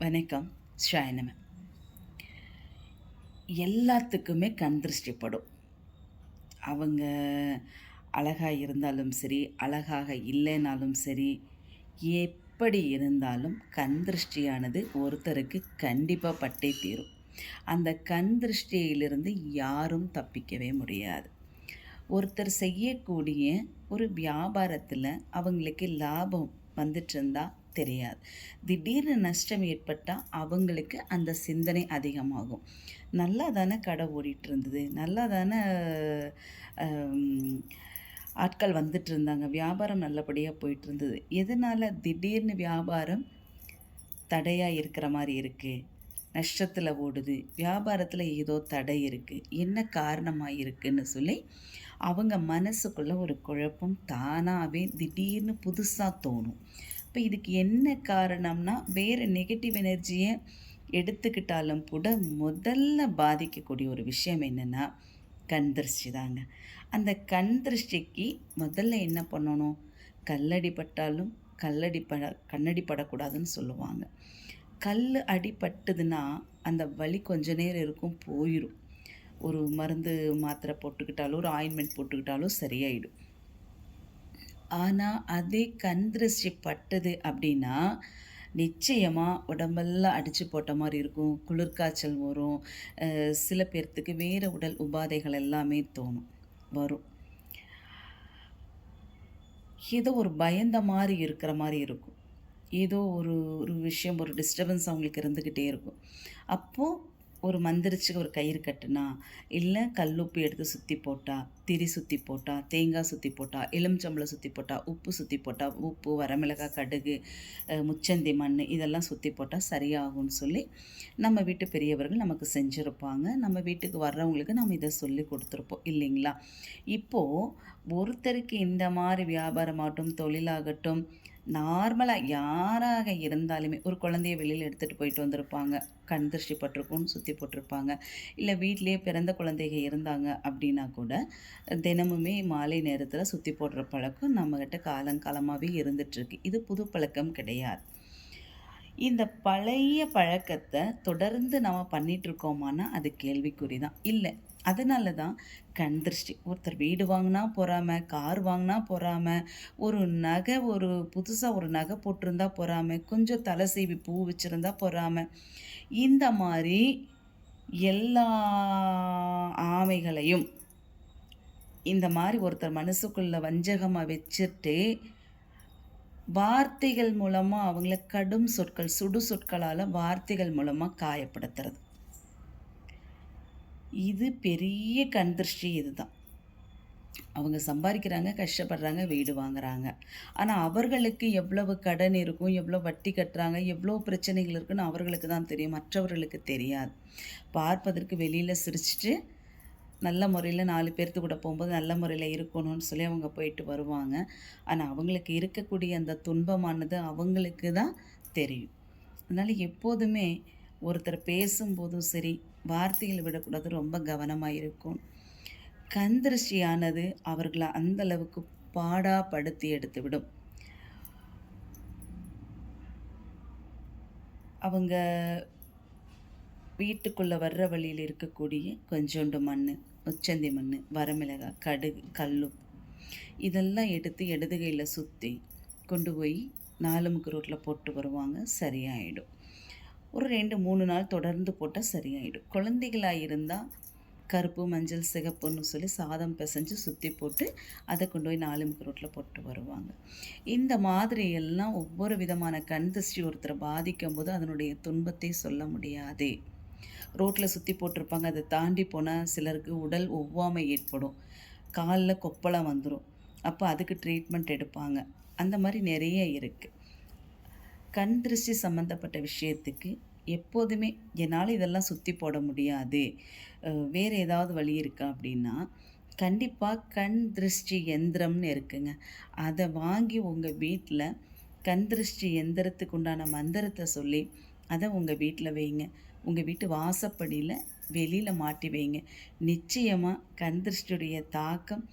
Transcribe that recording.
வணக்கம். ஷாயனம எல்லாத்துக்குமே கண் திருஷ்டிப்படும் அவங்க அழகாக இருந்தாலும் சரி அழகாக இல்லைனாலும் சரி எப்படி இருந்தாலும் கண் திருஷ்டியானது ஒருத்தருக்கு கண்டிப்பாக பட்டே தீரும். அந்த கண் திருஷ்டியிலிருந்து யாரும் தப்பிக்கவே முடியாது. ஒருத்தர் செய்யக்கூடிய ஒரு வியாபாரத்தில் அவங்களுக்கு லாபம் வந்துட்டு இருந்தால் தெரியாது. திடீர்னு நஷ்டம் ஏற்பட்டால் அவங்களுக்கு அந்த சிந்தனை அதிகமாகும். நல்லா தானே கடை ஓடிட்டு இருந்தது நல்லா தானே ஆட்கள் வந்துட்டு இருந்தாங்க வியாபாரம் நல்லபடியாக போயிட்டு இருந்தது எதனால் திடீர்னு வியாபாரம் தடையாக இருக்கிற மாதிரி இருக்குது நஷ்டத்தில் ஓடுது. வியாபாரத்தில் ஏதோ தடை இருக்குது என்ன காரணமாக இருக்குன்னு சொல்லி அவங்க மனசுக்குள்ளே ஒரு குழப்பம் தானாகவே திடீர்னு புதுசாக தோணும். இப்போ இதுக்கு என்ன காரணம்னா வேறு நெகட்டிவ் எனர்ஜியை எடுத்துக்கிட்டாலும் கூட முதல்ல பாதிக்கக்கூடிய ஒரு விஷயம் என்னென்னா கண் திருஷ்டி தாங்க அந்த கண் திருஷ்டிக்கு முதல்ல என்ன பண்ணணும்? கல்லடி பட்டாலும் கல்லடி பட கண்ணடி படக்கூடாதுன்னு சொல்லுவாங்க. கல் அடிபட்டுதுன்னா அந்த வலி கொஞ்ச நேரம் இருக்கும் போயிடும் ஒரு மருந்து மாத்திரை போட்டுக்கிட்டாலும் ஒரு ஆயின்மெண்ட் போட்டுக்கிட்டாலும் சரியாயிடும். ஆனால் அதே கண் திருஷ்டி பட்டது அப்படின்னா நிச்சயமாக உடம்பெல்லாம் அடித்து போட்ட மாதிரி இருக்கும். குளிர்காய்ச்சல் வரும். சில பேர்த்துக்கு வேறு உடல் உபாதைகள் எல்லாமே தோணும் வரும். ஏதோ ஒரு பயந்த மாதிரி இருக்கிற மாதிரி இருக்கும். ஏதோ ஒரு ஒரு விஷயம் ஒரு டிஸ்டர்பன்ஸ் அவங்களுக்கு இருந்துக்கிட்டே இருக்கும். அப்போது ஒரு மந்திரிச்சு ஒரு கயிறு கட்டுனா இல்லை கல்லுப்பு எடுத்து சுற்றி போட்டால் திரி சுற்றி போட்டால் தேங்காய் சுற்றி போட்டால் எலுமிச்சம்பளம் சுற்றி போட்டால் உப்பு சுற்றி போட்டால் உப்பு வரமிளகாய் கடுகு முச்சந்தி மண் இதெல்லாம் சுற்றி போட்டால் சரியாகும்னு சொல்லி நம்ம வீட்டு பெரியவர்கள் நமக்கு செஞ்சுருப்பாங்க. நம்ம வீட்டுக்கு வர்றவங்களுக்கு நம்ம இதை சொல்லி கொடுத்துருப்போம். இல்லைங்களா? இப்போது ஒருத்தருக்கு இந்த மாதிரி வியாபாரமாகட்டும் தொழிலாகட்டும் நார்மலாக யாராக இருந்தாலுமே ஒரு குழந்தைய வெளியில் எடுத்துகிட்டு போயிட்டு வந்திருப்பாங்க. கண் திருஷ்டி பட்டிருக்கும் சுற்றி போட்டிருப்பாங்க. இல்லை வீட்டிலேயே பிறந்த குழந்தைங்க இருந்தாங்க அப்படின்னா கூட தினமுமே மாலை நேரத்தில் சுற்றி போடுற பழக்கம் நம்மக்கிட்ட காலங்காலமாகவே இருந்துகிட்ருக்கு இது புது பழக்கம் கிடையாது. இந்த பழைய பழக்கத்தை தொடர்ந்து நம்ம பண்ணிகிட்ருக்கோமானா அது கேள்விக்குறி தான் இல்லை அதனால தான் கண் திருஷ்டி. ஒருத்தர் வீடு வாங்கினா போகாமல் கார் வாங்கினா போகாமல் ஒரு நகை ஒரு புதுசாக ஒரு நகை போட்டிருந்தா போகாமல் கொஞ்சம் தலை சீவி பூ வச்சுருந்தா போகாமல் இந்த மாதிரி எல்லா ஆமைகளையும் இந்த மாதிரி ஒருத்தர் மனசுக்குள்ளே வஞ்சகமாக வச்சுட்டு வார்த்தைகள் மூலமாக அவங்கள கடும் சொற்கள் சுடு சொற்களால் வார்த்தைகள் மூலமாக காயப்படுத்துறது. இது பெரிய கண் திருஷ்டி இதுதான். அவங்க சம்பாதிக்கிறாங்க கஷ்டப்படுறாங்க வீடு வாங்குறாங்க. ஆனால் அவர்களுக்கு எவ்வளவு கடன் இருக்கும் எவ்வளோ வட்டி கட்டுறாங்க எவ்வளோ பிரச்சனைகள் இருக்குன்னு அவர்களுக்கு தான் தெரியும் மற்றவர்களுக்கு தெரியாது. பார்ப்பதற்கு வெளியில் சிரிச்சிட்டு நல்ல முறையில் நாலு பேர்த்து கூட போகும்போது நல்ல முறையில் இருக்கணும்னு சொல்லி அவங்க போயிட்டு வருவாங்க. ஆனால் அவங்களுக்கு இருக்கக்கூடிய அந்த துன்பமானது அவங்களுக்கு தான் தெரியும். அதனால் எப்போதுமே ஒருத்தர் பேசும்போதும் சரி வார்த்தைகளை விடக்கூடாது ரொம்ப கவனமாக இருக்கும். கந்திருஷ்டியானது அவர்களை அந்த அளவுக்கு பாடாப்படுத்தி எடுத்து விடும் அவங்க வீட்டுக்குள்ளே வர்ற வழியில் இருக்கக்கூடிய கொஞ்சோண்டு மண் உச்சந்தி மண் வரமிளகாய் கடுகு கல் இதெல்லாம் எடுத்து இடதுகையில் சுற்றி கொண்டு போய் நாலு முக்கு ரோட்டில் போட்டு வருவாங்க சரியாயிடும். ஒரு ரெண்டு மூணு நாள் தொடர்ந்து போட்டால் சரியாயிடும். குழந்தைகளாக இருந்தால் கருப்பு மஞ்சள் சிகப்புன்னு சொல்லி சாதம் பிசைஞ்சு சுற்றி போட்டு அதை கொண்டு போய் நாலு முக்கு ரோட்டில் போட்டு வருவாங்க. இந்த மாதிரி எல்லாம் ஒவ்வொரு விதமான கண் திருஷ்டி ஒருத்தரை பாதிக்கும் போது அதனுடைய துன்பத்தை சொல்ல முடியாது. ரோட்டில் சுற்றி போட்டிருப்பாங்க. அதை தாண்டி போனால் சிலருக்கு உடல் ஒவ்வாமை ஏற்படும். காலில் கொப்பளம் வந்துடும் அப்போ அதுக்கு ட்ரீட்மெண்ட் எடுப்பாங்க. அந்த மாதிரி நிறைய இருக்குது கண் திருஷ்டி சம்மந்தப்பட்ட விஷயத்துக்கு எப்போதுமே என்னால் இதெல்லாம் சுற்றி போட முடியாது. வேறு ஏதாவது வழி இருக்கா அப்படின்னா கண்டிப்பாக கண் திருஷ்டி எந்திரம்னு இருக்குங்க. அதை வாங்கி உங்கள் வீட்டில் கண் திருஷ்டி எந்திரத்துக்கு உண்டான மந்திரத்தை சொல்லி அதை உங்கள் வீட்டில் வைங்க. உங்கள் வீட்டு வாசப்படியில் வெளியில் மாட்டி வைங்க. நிச்சயமாக கண் தாக்கம்